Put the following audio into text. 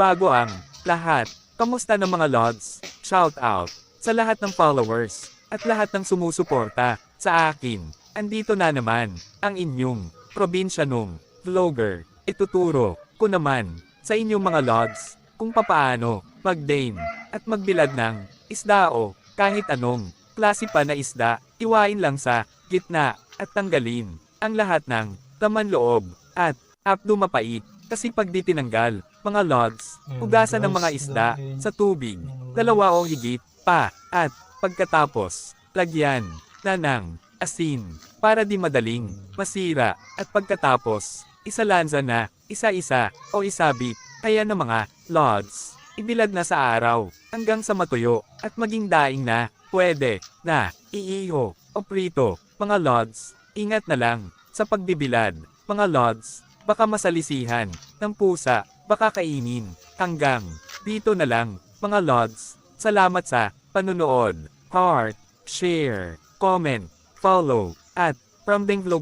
bago ang lahat. Kamusta ng mga lods? Shout out sa lahat ng followers at lahat ng sumusuporta sa akin. Andito na naman ang inyong probinsya nung vlogger. Ituturo ko naman sa inyong mga lods kung papaano mag-dame at magbilad ng isda o kahit anong klase pa na isda. Iwain lang sa gitna at tanggalin ang lahat ng laman loob at apdo mapait kasi pag di tinanggal, mga lods, hugasan ng mga isda sa tubig, dalawa o higit pa, at pagkatapos, lagyan na ng asin para di madaling masira. At pagkatapos, isalanza na isa-isa o isabit, kaya ng mga lods, ibilad na sa araw hanggang sa matuyo. At maging daing na pwede na iiho o prito, mga lods, ingat na lang sa pagbibilad, mga lods, baka masalisihan ng pusa, baka kainin, hanggang dito na lang, mga lods. Salamat sa panunood, heart, share, comment, follow, at from Deng Vlog